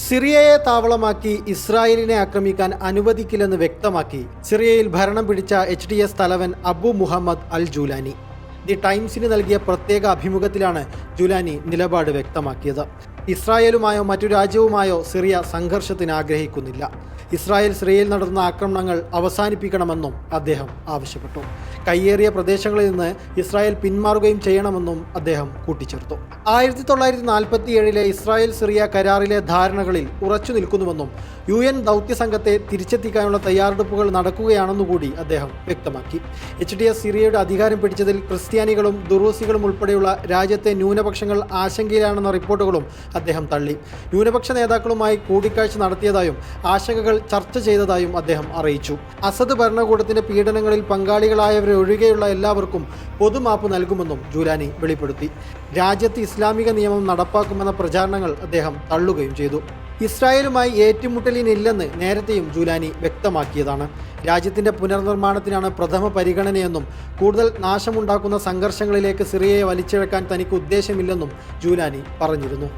സിറിയയെ താവളമാക്കി ഇസ്രായേലിനെ ആക്രമിക്കാൻ അനുവദിക്കില്ലെന്ന് വ്യക്തമാക്കി സിറിയയിൽ ഭരണം പിടിച്ച എച്ച് ഡി എസ് തലവൻ Abu Mohammed al Jolani. The ടൈംസിന് നൽകിയ പ്രത്യേക അഭിമുഖത്തിലാണ് ജുലാനി നിലപാട് വ്യക്തമാക്കിയത്. ഇസ്രായേലുമായോ മറ്റു രാജ്യവുമായോ സിറിയ സംഘർഷത്തിന് ആഗ്രഹിക്കുന്നില്ല. ഇസ്രായേൽ സിറിയയിൽ നടന്ന ആക്രമണങ്ങൾ അവസാനിപ്പിക്കണമെന്നും അദ്ദേഹം ആവശ്യപ്പെട്ടു. കയ്യേറിയ പ്രദേശങ്ങളിൽ നിന്ന് ഇസ്രായേൽ പിന്മാറുകയും ചെയ്യണമെന്നും അദ്ദേഹം കൂട്ടിച്ചേർത്തു. ആയിരത്തി തൊള്ളായിരത്തി നാൽപ്പത്തി ഏഴിലെ ഇസ്രായേൽ സിറിയ കരാറിലെ ധാരണകളിൽ ഉറച്ചു നിൽക്കുന്നുവെന്നും യു എൻ ദൗത്യ സംഘത്തെ തിരിച്ചെത്തിക്കാനുള്ള തയ്യാറെടുപ്പുകൾ നടക്കുകയാണെന്നുകൂടി അദ്ദേഹം വ്യക്തമാക്കി. എച്ച് ഡി എസ് സിറിയയുടെ അധികാരം പിടിച്ചതിൽ ക്രിസ്ത്യാനികളും ദുറൂസികളും ഉൾപ്പെടെയുള്ള രാജ്യത്തെ ന്യൂനപക്ഷങ്ങൾ ആശങ്കയിലാണെന്ന റിപ്പോർട്ടുകളും അദ്ദേഹം തള്ളി. ന്യൂനപക്ഷ നേതാക്കളുമായി കൂടിക്കാഴ്ച നടത്തിയതായും ആശങ്കകൾ ചർച്ച ചെയ്തതായും അദ്ദേഹം അറിയിച്ചു. അസദ് ഭരണകൂടത്തിന്റെ പീഡനങ്ങളിൽ പങ്കാളികളായവരെ ഒഴികെയുള്ള എല്ലാവർക്കും പൊതുമാപ്പ് നൽകുമെന്നും ജൂലാനി വെളിപ്പെടുത്തി. രാജ്യത്ത് ഇസ്ലാമിക നിയമം നടപ്പാക്കുമെന്ന പ്രചാരണങ്ങൾ അദ്ദേഹം തള്ളുകയും ചെയ്തു. ഇസ്രായേലുമായി ഏറ്റുമുട്ടലിനില്ലെന്ന് നേരത്തെയും ജൂലാനി വ്യക്തമാക്കിയതാണ്. രാജ്യത്തിന്റെ പുനർനിർമ്മാണത്തിനാണ് പ്രഥമ പരിഗണനയെന്നും കൂടുതൽ നാശമുണ്ടാക്കുന്ന സംഘർഷങ്ങളിലേക്ക് സിറിയയെ വലിച്ചിഴക്കാൻ തനിക്ക് ഉദ്ദേശമില്ലെന്നും ജൂലാനി പറഞ്ഞിരുന്നു.